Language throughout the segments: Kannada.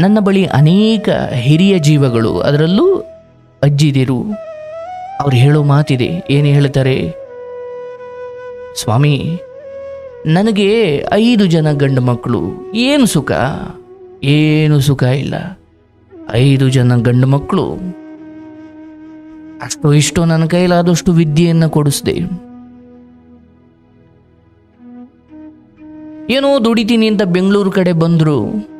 ನನ್ನ ಬಳಿ ಅನೇಕ ಹಿರಿಯ ಜೀವಗಳು, ಅದರಲ್ಲೂ ಅಜ್ಜಿದಿರು. ಅವ್ರು ಹೇಳೋ ಮಾತಿದೆ, ಏನು ಹೇಳ್ತಾರೆ? ಸ್ವಾಮಿ, ನನಗೆ ಐದು ಜನ ಗಂಡು ಮಕ್ಕಳು, ಏನು ಸುಖ? ಏನು ಸುಖ ಇಲ್ಲ. ಐದು ಜನ ಗಂಡು ಮಕ್ಕಳು. ಅಷ್ಟು ಇಷ್ಟೋ ನನ್ನ ಕೈಲಾದಷ್ಟು ವಿದ್ಯೆಯನ್ನು ಕೊಡಿಸ್ದೆ. ಏನೋ ದುಡಿತೀನಿ ಅಂತ ಬೆಂಗಳೂರು ಕಡೆ ಬಂದರು.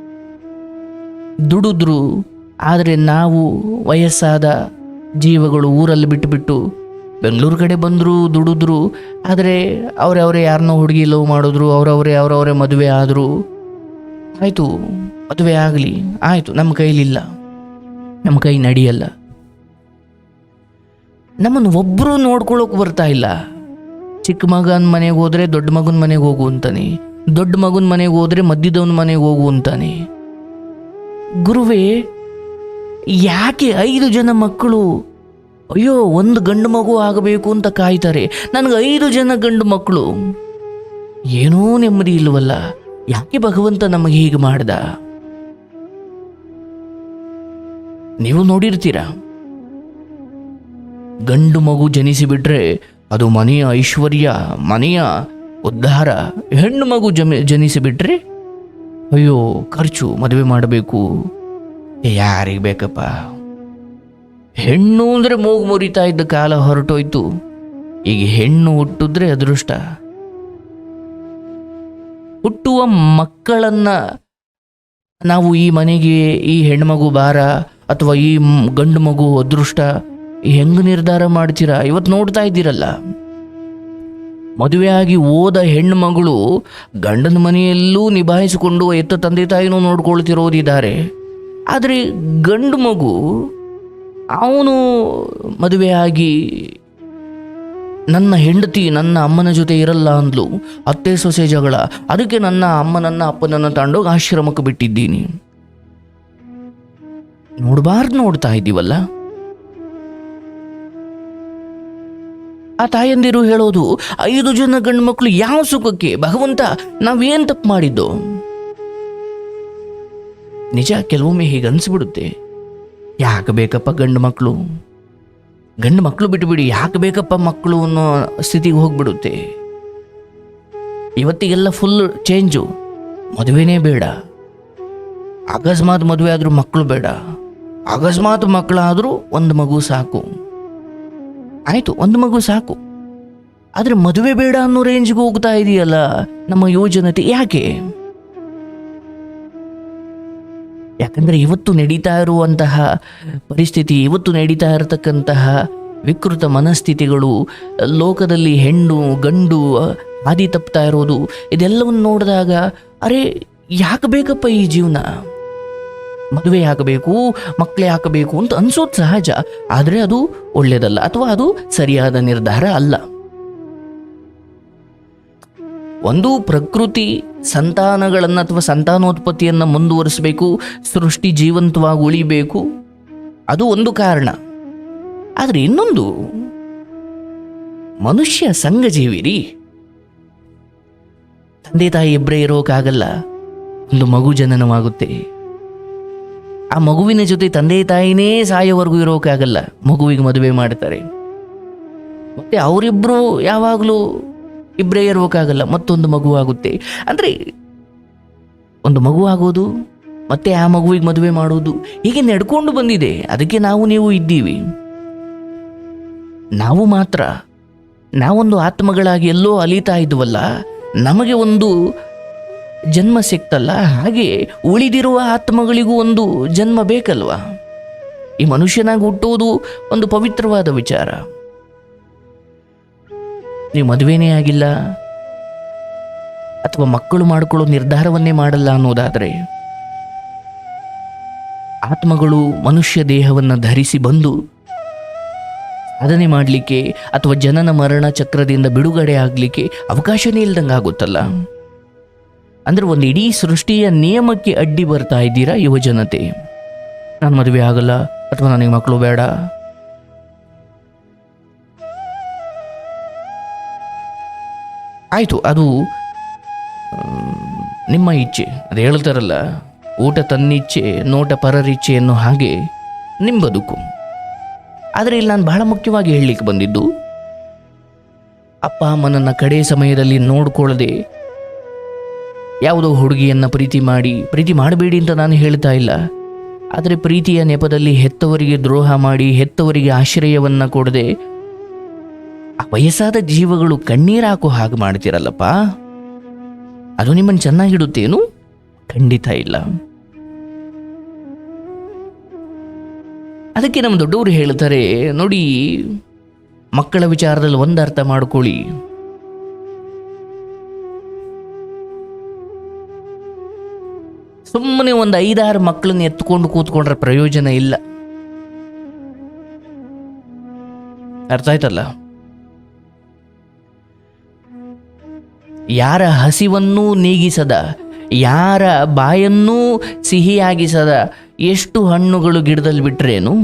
ದುಡಿದ್ರು. ಆದರೆ ನಾವು ವಯಸ್ಸಾದ ಜೀವಗಳು ಊರಲ್ಲಿ ಬಿಟ್ಟುಬಿಟ್ಟು ಬೆಂಗಳೂರು ಕಡೆ ಬಂದರು, ದುಡಿದ್ರು. ಆದರೆ ಅವರವರೇ ಯಾರನ್ನೋ ಹುಡುಗಿ ಲವ್ ಮಾಡಿದ್ರು, ಅವರವರೇ ಅವರವರೇ ಮದುವೆ ಆದರು. ಆಯಿತು, ಮದುವೆ ಆಗಲಿ. ಆಯಿತು, ನಮ್ಮ ಕೈಲಿಲ್ಲ. ನಮ್ಮ ಕೈ ನಡೆಯಲ್ಲ. ನಮ್ಮನ್ನು ಒಬ್ಬರು ನೋಡ್ಕೊಳ್ಳೋಕೆ ಬರ್ತಾ ಇಲ್ಲ. ಚಿಕ್ಕ ಮಗನ ಮನೆಗೆ ಹೋದರೆ ದೊಡ್ಡ ಮಗನ ಮನೆಗೆ ಹೋಗು ಅಂತಾನೆ. ದೊಡ್ಡ ಮಗನ ಮನೆಗೆ ಹೋದರೆ ಮಧ್ಯದವನ ಮನೆಗೆ ಹೋಗು ಅಂತಾನೆ. ಗುರುವೇ, ಯಾಕೆ ಐದು ಜನ ಮಕ್ಕಳು? ಅಯ್ಯೋ, ಒಂದು ಗಂಡು ಮಗು ಆಗಬೇಕು ಅಂತ ಕಾಯ್ತಾರೆ. ನನಗೆ ಐದು ಜನ ಗಂಡು ಮಕ್ಕಳು. ಏನೂ ನೆಮ್ಮದಿ ಇಲ್ವಲ್ಲ ಯಾಕೆ ಭಗವಂತ ನಮಗೆ ಹೀಗೆ ಮಾಡ್ದ? ನೀವು ನೋಡಿರ್ತೀರಾ? ಗಂಡು ಮಗು ಜನಿಸಿಬಿಟ್ರೆ ಅದು ಮನೆಯ ಐಶ್ವರ್ಯ, ಮನೆಯ ಉದ್ಧಾರ, ಹೆಣ್ಣು ಮಗು ಜಮಿ ಜನಿಸಿಬಿಟ್ರೆ ಅಯ್ಯೋ, ಖರ್ಚು ಮದುವೆ ಮಾಡಬೇಕು. ಯಾರಿಗೆ ಬೇಕಪ್ಪ? ಹೆಣ್ಣು ಅಂದರೆ ಮೂಗು ಮುರಿತಾ ಇದ್ದ ಕಾಲ ಹೊರಟೋಯ್ತು. ಈಗ ಹೆಣ್ಣು ಹುಟ್ಟಿದ್ರೆ ಅದೃಷ್ಟ. ಹುಟ್ಟುವ ಮಕ್ಕಳನ್ನ ನಾವು ಈ ಮನೆಗೆ ಈ ಹೆಣ್ಮಗು ಬಾರ ಅಥವಾ ಈ ಗಂಡು ಮಗು ಅದೃಷ್ಟ. ಹೆಂಗ್ ನಿರ್ಧಾರ ಮಾಡ್ತೀರಾ? ಇವತ್ತು ನೋಡ್ತಾ ಇದ್ದೀರಲ್ಲ. ಮದುವೆಯಾಗಿ ಓದ ಹೆಣ್ಣು ಮಗಳು ಗಂಡನ ಮನೆಯಲ್ಲೂ ನಿಭಾಯಿಸಿಕೊಂಡು ಎತ್ತ ತಂದೆ ತಾಯಿನೂ ನೋಡ್ಕೊಳ್ತಿರೋದಿದ್ದಾರೆ. ಆದರೆ ಗಂಡು ಮಗು ಅವನು ಮದುವೆಯಾಗಿ ನನ್ನ ಹೆಂಡತಿ ನನ್ನ ಅಮ್ಮನ ಜೊತೆ ಇರಲ್ಲ ಅಂದ್ಲು. ಅತ್ತೆ ಸೊಸೆ ಜಗಳ. ಅದಕ್ಕೆ ನನ್ನ ಅಮ್ಮನನ್ನ ಅಪ್ಪನನ್ನು ತಗೊಂಡೋಗಿ ಆಶ್ರಮಕ್ಕೆ ಬಿಟ್ಟಿದ್ದೀನಿ. ನೋಡಬಾರ್ದು ನೋಡ್ತಾ ಇದ್ದೀವಲ್ಲ ಆ ತಾಯಂದಿರು ಹೇಳೋದು, ಐದು ಜನ ಗಂಡು ಮಕ್ಕಳು ಯಾವ ಸುಖಕ್ಕೆ? ಭಗವಂತ, ನಾವೇನ್ ತಪ್ಪು ಮಾಡಿದ್ದು? ನಿಜ, ಕೆಲವೊಮ್ಮೆ ಹೀಗೆ ಅನ್ಸಿಬಿಡುತ್ತೆ. ಯಾಕೆ ಬೇಕಪ್ಪ ಗಂಡು ಮಕ್ಕಳು ಗಂಡು ಮಕ್ಕಳು ಬಿಟ್ಟುಬಿಡಿ ಯಾಕೆ ಬೇಕಪ್ಪ ಮಕ್ಕಳು ಅನ್ನೋ ಸ್ಥಿತಿಗೆ ಹೋಗ್ಬಿಡುತ್ತೆ. ಇವತ್ತಿಗೆಲ್ಲ ಫುಲ್ ಚೇಂಜು ಮದುವೆನೇ ಬೇಡ. ಅಕಸ್ಮಾತ್ ಮದುವೆ ಆದರೂ ಮಕ್ಕಳು ಬೇಡ. ಅಕಸ್ಮಾತ್ ಮಕ್ಕಳಾದರೂ ಒಂದು ಮಗು ಸಾಕು. ಆಯಿತು, ಒಂದು ಮಗು ಸಾಕು. ಆದರೆ ಮದುವೆ ಬೇಡ ಅನ್ನೋ ರೇಂಜ್ಗೆ ಹೋಗ್ತಾ ಇದೆಯಲ್ಲ, ನಮ್ಮ ಯೋಜನತೆ ಯಾಕೆ? ಯಾಕಂದ್ರೆ ಇವತ್ತು ನಡೀತಾ ಇರುವಂತಹ ಪರಿಸ್ಥಿತಿ, ಇವತ್ತು ನಡೀತಾ ಇರತಕ್ಕಂತಹ ವಿಕೃತ ಮನಸ್ಥಿತಿಗಳು, ಲೋಕದಲ್ಲಿ ಹೆಣ್ಣು, ಗಂಡು ಹಾದಿ ತಪ್ತಾ ಇರೋದು, ಇದೆಲ್ಲವನ್ನು ನೋಡಿದಾಗ, ಅರೆ, ಯಾಕೆ ಬೇಕಪ್ಪ ಈ ಜೀವನ? ಮದುವೆ ಆಗಬೇಕು, ಮಕ್ಕಳೇ ಹಾಕಬೇಕು ಅಂತ ಅನ್ಸೋದು ಸಹಜ. ಆದರೆ ಅದು ಒಳ್ಳೆಯದಲ್ಲ ಅಥವಾ ಅದು ಸರಿಯಾದ ನಿರ್ಧಾರ ಅಲ್ಲ. ಒಂದು ಪ್ರಕೃತಿ ಸಂತಾನಗಳನ್ನು ಅಥವಾ ಸಂತಾನೋತ್ಪತ್ತಿಯನ್ನು ಮುಂದುವರಿಸಬೇಕು, ಸೃಷ್ಟಿ ಜೀವಂತವಾಗಿ ಉಳಿಬೇಕು. ಅದು ಒಂದು ಕಾರಣ. ಆದರೆ ಇನ್ನೊಂದು, ಮನುಷ್ಯ ಸಂಘಜೀವಿರಿ. ತಂದೆ ತಾಯಿ ಇಬ್ಬರೇ ಇರೋಕ್ಕಾಗಲ್ಲ ಒಂದು ಮಗು ಜನನವಾಗುತ್ತೆ. ಆ ಮಗುವಿನ ಜೊತೆ ತಂದೆ ತಾಯಿನೇ ಸಾಯೋವರೆಗೂ ಆಗಲ್ಲ. ಮಗುವಿಗೆ ಮದುವೆ ಮಾಡ್ತಾರೆ. ಮತ್ತೆ ಅವರಿಬ್ಬರು ಯಾವಾಗಲೂ ಇಬ್ಬರೇ ಇರೋಕ್ಕಾಗಲ್ಲ ಮತ್ತೊಂದು ಮಗು ಆಗುತ್ತೆ. ಅಂದರೆ ಒಂದು ಮಗು ಆಗೋದು, ಮತ್ತೆ ಆ ಮಗುವಿಗೆ ಮದುವೆ ಮಾಡೋದು ಹೀಗೆ ನಡ್ಕೊಂಡು ಬಂದಿದೆ. ಅದಕ್ಕೆ ನಾವು ನೀವು ಇದ್ದೀವಿ. ನಾವು ಮಾತ್ರ, ನಾವೊಂದು ಆತ್ಮಗಳಾಗಿ ಎಲ್ಲೋ ಅಲಿತಾ ಇದ್ವಲ್ಲ, ನಮಗೆ ಒಂದು ಜನ್ಮ ಸಿಕ್ತಲ್ಲ, ಹಾಗೆ ಉಳಿದಿರುವ ಆತ್ಮಗಳಿಗೂ ಒಂದು ಜನ್ಮ ಬೇಕಲ್ವಾ? ಈ ಮನುಷ್ಯನಾಗಿ ಹುಟ್ಟುವುದು ಒಂದು ಪವಿತ್ರವಾದ ವಿಚಾರ. ನೀವು ಮದುವೆನೇ ಆಗಿಲ್ಲ, ಅಥವಾ ಮಕ್ಕಳು ಮಾಡಿಕೊಳ್ಳೋ ನಿರ್ಧಾರವನ್ನೇ ಮಾಡಲ್ಲ ಅನ್ನೋದಾದರೆ, ಆತ್ಮಗಳು ಮನುಷ್ಯ ದೇಹವನ್ನು ಧರಿಸಿ ಬಂದು ಸಾಧನೆ ಮಾಡಲಿಕ್ಕೆ ಅಥವಾ ಜನನ ಮರಣ ಚಕ್ರದಿಂದ ಬಿಡುಗಡೆ ಆಗಲಿಕ್ಕೆ ಅವಕಾಶನೇ ಇಲ್ದಂಗೆ ಆಗುತ್ತಲ್ಲ ಅಂದ್ರೆ ಒಂದು ಇಡೀ ಸೃಷ್ಟಿಯ ನಿಯಮಕ್ಕೆ ಅಡ್ಡಿ ಬರ್ತಾ ಇದ್ದೀರಾ ಯುವಜನತೆ ನಾನು ಮದುವೆ ಆಗಲ್ಲ ಅಥವಾ ನನಗೆ ಮಕ್ಕಳು ಬೇಡ. ಆಯಿತು, ಅದು ನಿಮ್ಮ ಇಚ್ಛೆ. ಅದು ಹೇಳ್ತಾರಲ್ಲ, ಊಟ ತನ್ನಿಚ್ಛೆ, ನೋಟ ಪರರಿಚ್ಛೆ ಅನ್ನೋ ಹಾಗೆ ನಿಮ್ಮ ಬದುಕು. ಆದರೆ ಇಲ್ಲಿ ನಾನು ಬಹಳ ಮುಖ್ಯವಾಗಿ ಹೇಳಲಿಕ್ಕೆ ಬಂದಿದ್ದು, ಅಪ್ಪ ಅಮ್ಮನನ್ನು ಕಡೆ ಸಮಯದಲ್ಲಿ ನೋಡ್ಕೊಳ್ಳದೆ ಯಾವುದೋ ಹುಡುಗಿಯನ್ನು ಪ್ರೀತಿ ಮಾಡಿ, ಪ್ರೀತಿ ಮಾಡಬೇಡಿ ಅಂತ ನಾನು ಹೇಳ್ತಾ ಇಲ್ಲ. ಆದರೆ ಪ್ರೀತಿಯ ನೆಪದಲ್ಲಿ ಹೆತ್ತವರಿಗೆ ದ್ರೋಹ ಮಾಡಿ, ಹೆತ್ತವರಿಗೆ ಆಶ್ರಯವನ್ನು ಕೊಡದೆ, ಆ ವಯಸ್ಸಾದ ಜೀವಗಳು ಕಣ್ಣೀರಾಕೋ ಹಾಗೆ ಮಾಡ್ತಿರಲ್ಲಪ್ಪ? ಅದು ನಿಮ್ಮನ್ನು ಚೆನ್ನಾಗಿಡುತ್ತೇನು? ಖಂಡಿತ ಇಲ್ಲ. ಅದಕ್ಕೆ ನಮ್ಮ ದೊಡ್ಡವರು ಹೇಳ್ತಾರೆ, ನೋಡಿ, ಮಕ್ಕಳ ವಿಚಾರದಲ್ಲಿ ಒಂದು ಅರ್ಥ ಮಾಡ್ಕೊಳ್ಳಿ. ಸುಮ್ಮನೆ ಒಂದು ಐದಾರು ಮಕ್ಕಳನ್ನ ಎತ್ಕೊಂಡು ಕೂತ್ಕೊಂಡ್ರೆ ಪ್ರಯೋಜನ ಇಲ್ಲ. ಅರ್ಥ ಆಯ್ತಲ್ಲ? ಯಾರ ಹಸಿವನ್ನೂ ನೀಗಿಸದ, ಯಾರ ಬಾಯನ್ನೂ ಸಿಹಿಯಾಗಿಸದ ಎಷ್ಟು ಹಣ್ಣುಗಳು ಗಿಡದಲ್ಲಿ ಬಿಟ್ರೇನು?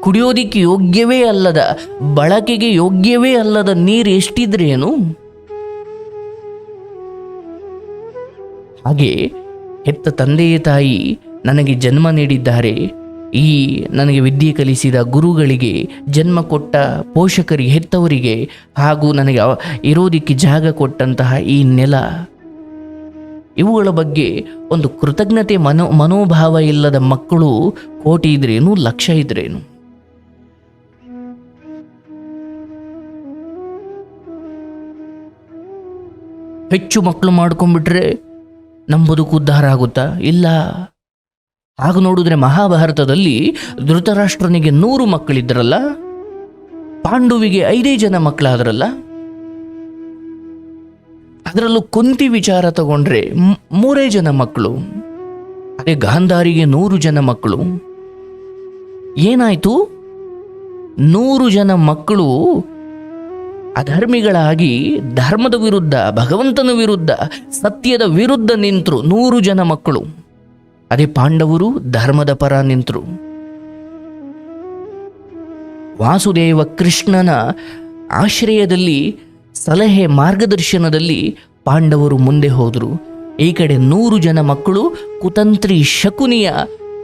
ಕುಡಿಯೋದಿಕ್ಕೆ ಯೋಗ್ಯವೇ ಅಲ್ಲದ, ಬಳಕೆಗೆ ಯೋಗ್ಯವೇ ಅಲ್ಲದ ನೀರು ಎಷ್ಟಿದ್ರೇನು? ಹಾಗೆ ಹೆತ್ತ ತಂದೆಯ ತಾಯಿ ನನಗೆ ಜನ್ಮ ನೀಡಿದ್ದಾರೆ. ಈ ನನಗೆ ವಿದ್ಯೆ ಕಲಿಸಿದ ಗುರುಗಳಿಗೆ ಜನ್ಮ ಕೊಟ್ಟ ಪೋಷಕರಿಗೆ ಹೆತ್ತವರಿಗೆ ಹಾಗೂ ನನಗೆ ಇರೋದಿಕ್ಕೆ ಜಾಗ ಕೊಟ್ಟಂತಹ ಈ ನೆಲ. ಇವುಗಳ ಬಗ್ಗೆ ಒಂದು ಕೃತಜ್ಞತೆ ಮನೋ ಮನೋಭಾವ ಇಲ್ಲದ ಮಕ್ಕಳು ಕೋಟಿ ಇದ್ರೇನು, ಲಕ್ಷ ಇದ್ರೇನು? ಹೆಚ್ಚು ಮಕ್ಕಳು ಮಾಡ್ಕೊಂಡ್ಬಿಟ್ರೆ ನಮ್ಮ ಬದುಕು ಉದ್ಧಾರ ಆಗುತ್ತಾ? ಇಲ್ಲ. ಆಗ ನೋಡಿದ್ರೆ ಮಹಾಭಾರತದಲ್ಲಿ ಧೃತರಾಷ್ಟ್ರನಿಗೆ ನೂರು ಮಕ್ಕಳಿದ್ರಲ್ಲ ಪಾಂಡುವಿಗೆ ಐದೇ ಜನ ಮಕ್ಕಳಾದ್ರಲ್ಲ? ಅದರಲ್ಲೂ ಕುಂತಿ ವಿಚಾರ ತಗೊಂಡ್ರೆ ಮೂರೇ ಜನ ಮಕ್ಕಳು. ಅದೇ ಗಾಂಧಾರಿಗೆ ನೂರು ಜನ ಮಕ್ಕಳು. ಏನಾಯ್ತು? ನೂರು ಜನ ಮಕ್ಕಳು ಅಧರ್ಮಿಗಳಾಗಿ ಧರ್ಮದ ವಿರುದ್ಧ, ಭಗವಂತನ ವಿರುದ್ಧ, ಸತ್ಯದ ವಿರುದ್ಧ ನಿಂತರು ನೂರು ಜನ ಮಕ್ಕಳು. ಅದೇ ಪಾಂಡವರು ಧರ್ಮದ ಪರ ನಿಂತರು. ವಾಸುದೇವ ಕೃಷ್ಣನ ಆಶ್ರಯದಲ್ಲಿ, ಸಲಹೆ ಮಾರ್ಗದರ್ಶನದಲ್ಲಿ ಪಾಂಡವರು ಮುಂದೆ ಹೋದರು. ಈ ಕಡೆ ನೂರು ಜನ ಮಕ್ಕಳು ಕುತಂತ್ರಿ ಶಕುನಿಯ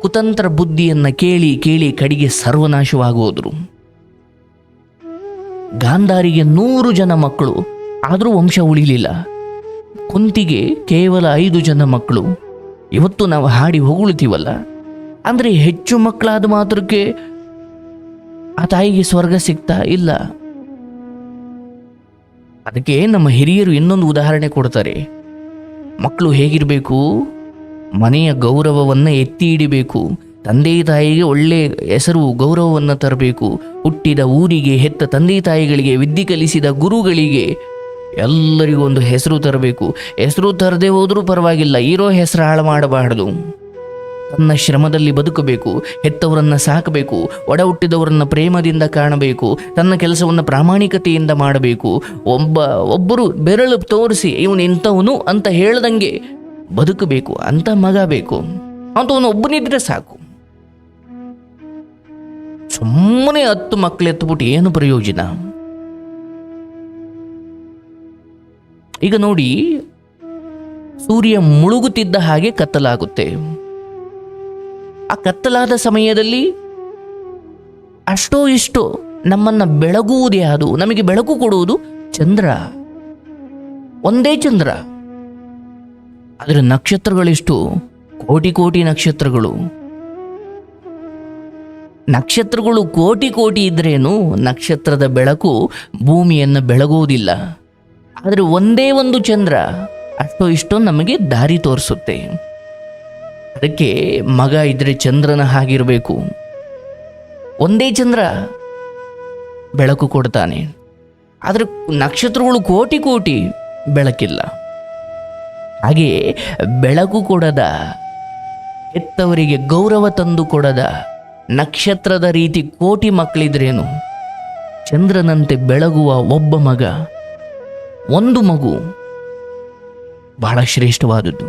ಕುತಂತ್ರ ಬುದ್ಧಿಯನ್ನು ಕೇಳಿ ಕೇಳಿ ಕಡೆಗೆ ಸರ್ವನಾಶವಾಗೋದ್ರು. ಗಾಂಧಾರಿಗೆ ನೂರು ಜನ ಮಕ್ಕಳು, ಆದರೂ ವಂಶ ಉಳಿಲಿಲ್ಲ. ಕುಂತಿಗೆ ಕೇವಲ ಐದು ಜನ ಮಕ್ಕಳು. ಇವತ್ತು ನಾವು ಹಾಡಿ ಹೊಗಳುತ್ತೀವಲ್ಲ? ಅಂದರೆ ಹೆಚ್ಚು ಮಕ್ಕಳಾದ ಮಾತ್ರಕ್ಕೆ ಆ ತಾಯಿಗೆ ಸ್ವರ್ಗ ಸಿಗ್ತಾ ಇಲ್ಲ. ಅದಕ್ಕೆ ನಮ್ಮ ಹಿರಿಯರು ಇನ್ನೊಂದು ಉದಾಹರಣೆ ಕೊಡ್ತಾರೆ. ಮಕ್ಕಳು ಹೇಗಿರಬೇಕು? ಮನೆಯ ಗೌರವವನ್ನು ಎತ್ತಿ ಹಿಡಿಬೇಕು. ತಂದೆ ತಾಯಿಗೆ ಒಳ್ಳೆ ಹೆಸರು, ಗೌರವವನ್ನು ತರಬೇಕು. ಹುಟ್ಟಿದ ಊರಿಗೆ ಹೆತ್ತ ತಂದೆ ತಾಯಿಗಳಿಗೆ ವಿದ್ಯೆ ಕಲಿಸಿದ ಗುರುಗಳಿಗೆ ಎಲ್ಲರಿಗೂ ಒಂದು ಹೆಸರು ತರಬೇಕು. ಹೆಸರು ತರದೇ ಹೋದರೂ ಪರವಾಗಿಲ್ಲ, ಇರೋ ಹೆಸರು ಹಾಳು ಮಾಡಬಾರದು. ತನ್ನ ಶ್ರಮದಲ್ಲಿ ಬದುಕಬೇಕು, ಹೆತ್ತವರನ್ನು ಸಾಕಬೇಕು, ಒಡ ಹುಟ್ಟಿದವರನ್ನು ಪ್ರೇಮದಿಂದ ಕಾಣಬೇಕು, ತನ್ನ ಕೆಲಸವನ್ನು ಪ್ರಾಮಾಣಿಕತೆಯಿಂದ ಮಾಡಬೇಕು. ಒಬ್ಬ, ಒಬ್ಬರು ಬೆರಳು ತೋರಿಸಿ, ಇವನು ಇಂಥವನು ಅಂತ ಹೇಳ್ದಂಗೆ ಬದುಕಬೇಕು, ಅಂತ ಮಗ ಬೇಕು ಅಂತವನು ಒಬ್ಬನಿದ್ರೆ ಸಾಕು. ಸುಮ್ಮನೆ ಹತ್ತು ಮಕ್ಕಳು ಎತ್ತುಬಿಟ್ಟು ಏನು ಪ್ರಯೋಜನ? ಈಗ ನೋಡಿ, ಸೂರ್ಯ ಮುಳುಗುತ್ತಿದ್ದ ಹಾಗೆ ಕತ್ತಲಾಗುತ್ತೆ. ಆ ಕತ್ತಲಾದ ಸಮಯದಲ್ಲಿ ಅಷ್ಟೋ ಇಷ್ಟೋ ನಮ್ಮನ್ನ ಬೆಳಗುವುದು ಯಾವುದು? ನಮಗೆ ಬೆಳಕು ಕೊಡುವುದು ಚಂದ್ರ. ಒಂದೇ ಚಂದ್ರ. ಆದರೆ ನಕ್ಷತ್ರಗಳೆಷ್ಟು ಕೋಟಿ ಕೋಟಿ ನಕ್ಷತ್ರಗಳು. ನಕ್ಷತ್ರಗಳು ಕೋಟಿ ಕೋಟಿ ಇದ್ರೇನು ನಕ್ಷತ್ರದ ಬೆಳಕು ಭೂಮಿಯನ್ನು ಬೆಳಗುವುದಿಲ್ಲ. ಆದರೆ ಒಂದೇ ಒಂದು ಚಂದ್ರ ಅಷ್ಟೋ ಇಷ್ಟೋ ನಮಗೆ ದಾರಿ ತೋರಿಸುತ್ತೆ. ಅದಕ್ಕೆ ಮಗ ಇದ್ರೆ ಚಂದ್ರನ ಹಾಗಿರಬೇಕು. ಒಂದೇ ಚಂದ್ರ ಬೆಳಕು ಕೊಡ್ತಾನೆ. ಆದರೆ ನಕ್ಷತ್ರಗಳು ಕೋಟಿ ಕೋಟಿ ಬೆಳಕಿಲ್ಲ. ಹಾಗೆಯೇ ಬೆಳಕು ಕೊಡದ ಹೆತ್ತವರಿಗೆ ಗೌರವ ತಂದು ಕೊಡದ ನಕ್ಷತ್ರದ ರೀತಿ ಕೋಟಿ ಮಕ್ಕಳಿದ್ರೇನು? ಚಂದ್ರನಂತೆ ಬೆಳಗುವ ಒಬ್ಬ ಮಗ, ಒಂದು ಮಗು ಬಹಳ ಶ್ರೇಷ್ಠವಾದದ್ದು.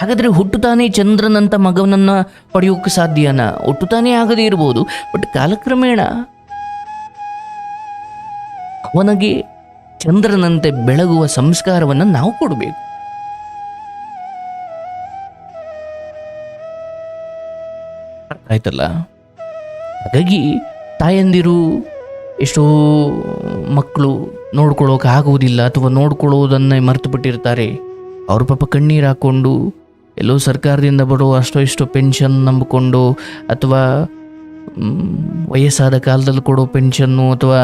ಹಾಗಾದರೆ ಹುಟ್ಟುತ್ತಾನೆ ಚಂದ್ರನಂತ ಮಗವನನ್ನು ಪಡೆಯೋಕ್ಕೆ ಸಾಧ್ಯನ? ಹುಟ್ಟುತ್ತಾನೆ ಆಗದೇ ಇರ್ಬೋದು, ಬಟ್ ಕಾಲಕ್ರಮೇಣ ಅವನಿಗೆ ಚಂದ್ರನಂತೆ ಬೆಳಗುವ ಸಂಸ್ಕಾರವನ್ನು ನಾವು ಕೊಡಬೇಕು. ಅರ್ಥ ಆಯ್ತಲ್ಲ? ಹಾಗಾಗಿ ತಾಯಂದಿರು ಎಷ್ಟೋ ಮಕ್ಕಳು ನೋಡ್ಕೊಳ್ಳೋಕೆ ಆಗುವುದಿಲ್ಲ ಅಥವಾ ನೋಡ್ಕೊಳ್ಳೋದನ್ನೇ ಮರೆತು ಬಿಟ್ಟಿರ್ತಾರೆ ಅವ್ರ ಪಾಪ ಕಣ್ಣೀರು ಹಾಕ್ಕೊಂಡು ಎಲ್ಲೋ ಸರ್ಕಾರದಿಂದ ಬರೋ ಅಷ್ಟೋ ಇಷ್ಟೋ ಪೆನ್ಷನ್ ನಂಬಿಕೊಂಡು ಅಥವಾ ವಯಸ್ಸಾದ ಕಾಲದಲ್ಲಿ ಕೊಡೋ ಪೆನ್ಷನ್ನು ಅಥವಾ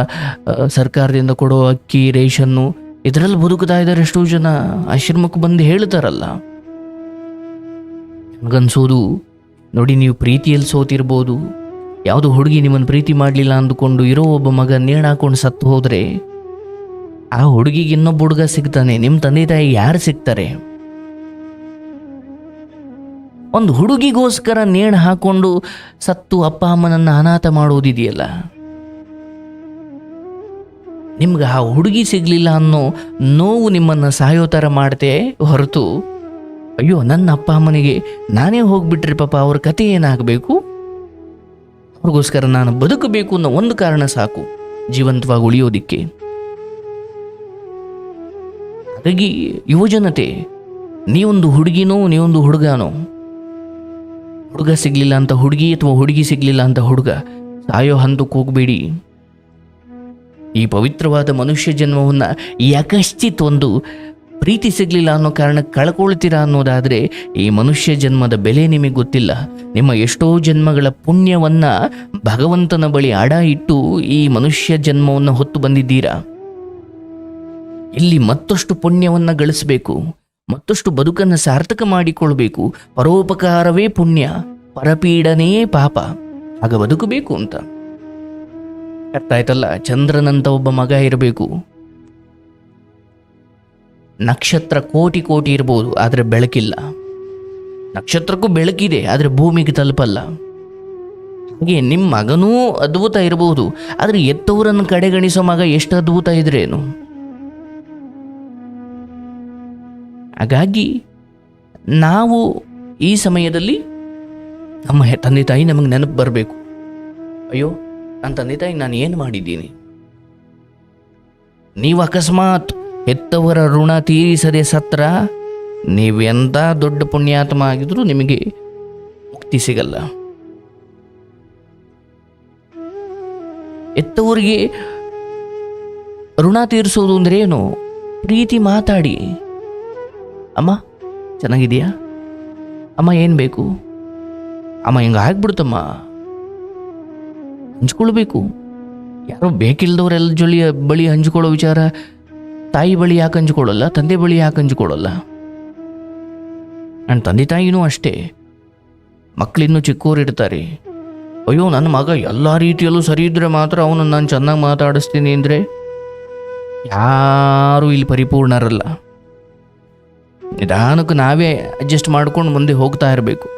ಸರ್ಕಾರದಿಂದ ಕೊಡೋ ಅಕ್ಕಿ, ರೇಷನ್ನು ಇದರಲ್ಲಿ ಬದುಕ್ತಾ ಇದ್ದಾರೆ ಎಷ್ಟೋ ಜನ. ಆಶ್ರಮಕ್ಕೆ ಬಂದು ಹೇಳ್ತಾರಲ್ಲ. ನನಗನ್ಸೋದು ನೋಡಿ, ನೀವು ಪ್ರೀತಿಯಲ್ಲಿ ಸೋತಿರ್ಬೋದು. ಯಾವುದು ಹುಡುಗಿ ನಿಮ್ಮನ್ನು ಪ್ರೀತಿ ಮಾಡಲಿಲ್ಲ ಅಂದುಕೊಂಡು ಇರೋ ಒಬ್ಬ ಮಗ ನೇಣು ಹಾಕೊಂಡು ಸತ್ತು ಹೋದರೆ ಆ ಹುಡುಗಿಗೆ ಇನ್ನೊಬ್ಬ ಹುಡುಗ ಸಿಗ್ತಾನೆ ನಿಮ್ಮ ತಂದೆ ತಾಯಿ ಯಾರು ಸಿಗ್ತಾರೆ? ಒಂದು ಹುಡುಗಿಗೋಸ್ಕರ ನೇಣು ಹಾಕೊಂಡು ಸತ್ತು ಅಪ್ಪ ಅಮ್ಮನನ್ನು ಅನಾಥ ಮಾಡೋದಿದೆಯಲ್ಲ? ನಿಮ್ಗೆ ಆ ಹುಡುಗಿ ಸಿಗಲಿಲ್ಲ ಅನ್ನೋ ನೋವು ನಿಮ್ಮನ್ನು ಸಾಯೋ ಥರ ಹೊರತು ಅಯ್ಯೋ, ನನ್ನ ಅಪ್ಪ ಅಮ್ಮನಿಗೆ ನಾನೇ ಹೋಗ್ಬಿಟ್ರಿ ಪಾಪ ಅವ್ರ ಕತೆ ಏನಾಗಬೇಕು? ಅವ್ರಿಗೋಸ್ಕರ ನಾನು ಬದುಕಬೇಕು ಅನ್ನೋ ಒಂದು ಕಾರಣ ಸಾಕು ಜೀವಂತವಾಗಿ ಉಳಿಯೋದಿಕ್ಕೆ. ಹಾಗಾಗಿ ಯುವಜನತೆ, ನೀವೊಂದು ಹುಡುಗಿನೋ, ನೀವೊಂದು ಹುಡುಗನೋ, ಹುಡುಗ ಸಿಗ್ಲಿಲ್ಲ ಅಂತ ಹುಡುಗಿ ಅಥವಾ ಹುಡುಗಿ ಸಿಗ್ಲಿಲ್ಲ ಅಂತ ಹುಡುಗ ಸಾಯೋ ಹಂತಕ್ಕೆ ಹೋಗಬೇಡಿ. ಈ ಪವಿತ್ರವಾದ ಮನುಷ್ಯ ಜನ್ಮವನ್ನು ಯಕಶ್ಚಿತ್ ಒಂದು ಪ್ರೀತಿ ಸಿಗಲಿಲ್ಲ ಅನ್ನೋ ಕಾರಣಕ್ಕೆ ಕಳ್ಕೊಳ್ತೀರಾ ಅನ್ನೋದಾದರೆ, ಈ ಮನುಷ್ಯ ಜನ್ಮದ ಬೆಲೆ ನಿಮಗೆ ಗೊತ್ತಿಲ್ಲ. ನಿಮ್ಮ ಎಷ್ಟೋ ಜನ್ಮಗಳ ಪುಣ್ಯವನ್ನು ಭಗವಂತನ ಬಳಿ ಅಡ ಇಟ್ಟು ಈ ಮನುಷ್ಯ ಜನ್ಮವನ್ನು ಹೊತ್ತು ಬಂದಿದ್ದೀರಾ? ಇಲ್ಲಿ ಮತ್ತಷ್ಟು ಪುಣ್ಯವನ್ನು ಗಳಿಸಬೇಕು, ಮತ್ತಷ್ಟು ಬದುಕನ್ನು ಸಾರ್ಥಕ ಮಾಡಿಕೊಳ್ಬೇಕು. ಪರೋಪಕಾರವೇ ಪುಣ್ಯ, ಪರಪೀಡನೇ ಪಾಪ. ಆಗ ಬದುಕಬೇಕು ಅಂತ. ಅರ್ಥ ಆಯ್ತಲ್ಲ? ಚಂದ್ರನಂತ ಒಬ್ಬ ಮಗ ಇರಬೇಕು. ನಕ್ಷತ್ರ ಕೋಟಿ ಕೋಟಿ ಇರ್ಬೋದು, ಆದರೆ ಬೆಳಕಿಲ್ಲ. ನಕ್ಷತ್ರಕ್ಕೂ ಬೆಳಕಿದೆ, ಆದರೆ ಭೂಮಿಗೆ ತಲುಪಲ್ಲ. ಹಾಗೆ ನಿಮ್ಮ ಮಗನೂ ಅದ್ಭುತ ಇರಬಹುದು ಆದರೆ ಎತ್ತವರನ್ನು ಕಡೆಗಣಿಸೋ ಮಗ ಎಷ್ಟು ಅದ್ಭುತ ಇದ್ರೇನು? ಹಾಗಾಗಿ ನಾವು ಈ ಸಮಯದಲ್ಲಿ ನಮ್ಮ ತಂದೆ ತಾಯಿ ನಮಗೆ ನೆನಪು ಬರಬೇಕು. ಅಯ್ಯೋ ನನ್ನ ತಂದೆ ತಾಯಿ ನಾನು ಏನು ಮಾಡಿದ್ದೀನಿ? ನೀವು ಅಕಸ್ಮಾತ್ ಹೆತ್ತವರ ಋಣ ತೀರಿಸದೆ ಸತ್ರ ನೀವೆಂಥ ದೊಡ್ಡ ಪುಣ್ಯಾತ್ಮ ಆಗಿದ್ರೂ ನಿಮಗೆ ಮುಕ್ತಿ ಸಿಗಲ್ಲ. ಎತ್ತವರಿಗೆ ಋಣ ತೀರಿಸೋದು ಅಂದ್ರೆ ಏನು? ಪ್ರೀತಿ ಮಾತಾಡಿ. ಅಮ್ಮ ಚೆನ್ನಾಗಿದೆಯಾ ಅಮ್ಮ, ಏನು ಬೇಕು? ಅಮ್ಮ, ಹಿಂಗೆ ಆಗ್ಬಿಡ್ತಮ್ಮ. ಹಂಚ್ಕೊಳ್ಬೇಕು. ಯಾರೋ ಬೇಕಿಲ್ದವರೆಲ್ಲ ಜೊಳಿಯ ಬಳಿ ಹಂಚ್ಕೊಳ್ಳೋ ವಿಚಾರ ತಾಯಿ ಬಳಿ ಯಾಕೆ ಹಂಚ್ಕೊಳ್ಳಲ್ಲ ತಂದೆ ಬಳಿ ಯಾಕೆ ಹಂಚ್ಕೊಳ್ಳಲ್ಲ ನನ್ನ ತಂದೆ ತಾಯಿನೂ ಅಷ್ಟೇ. ಮಕ್ಕಳಿನ್ನೂ ಚಿಕ್ಕೋರು ಇರ್ತಾರೆ. ಅಯ್ಯೋ ನನ್ನ ಮಗ ಎಲ್ಲ ರೀತಿಯಲ್ಲೂ ಸರಿ ಇದ್ದರೆ ಮಾತ್ರ ಅವನು ನಾನು ಚೆನ್ನಾಗಿ ಮಾತಾಡಿಸ್ತೀನಿ ಅಂದರೆ ಯಾರೂ ಇಲ್ಲಿ ಪರಿಪೂರ್ಣರಲ್ಲ. ನಿಧಾನಕ್ಕೆ ನಾವೇ ಅಡ್ಜಸ್ಟ್ ಮಾಡ್ಕೊಂಡು ಮುಂದೆ ಹೋಗ್ತಾ ಇರಬೇಕು.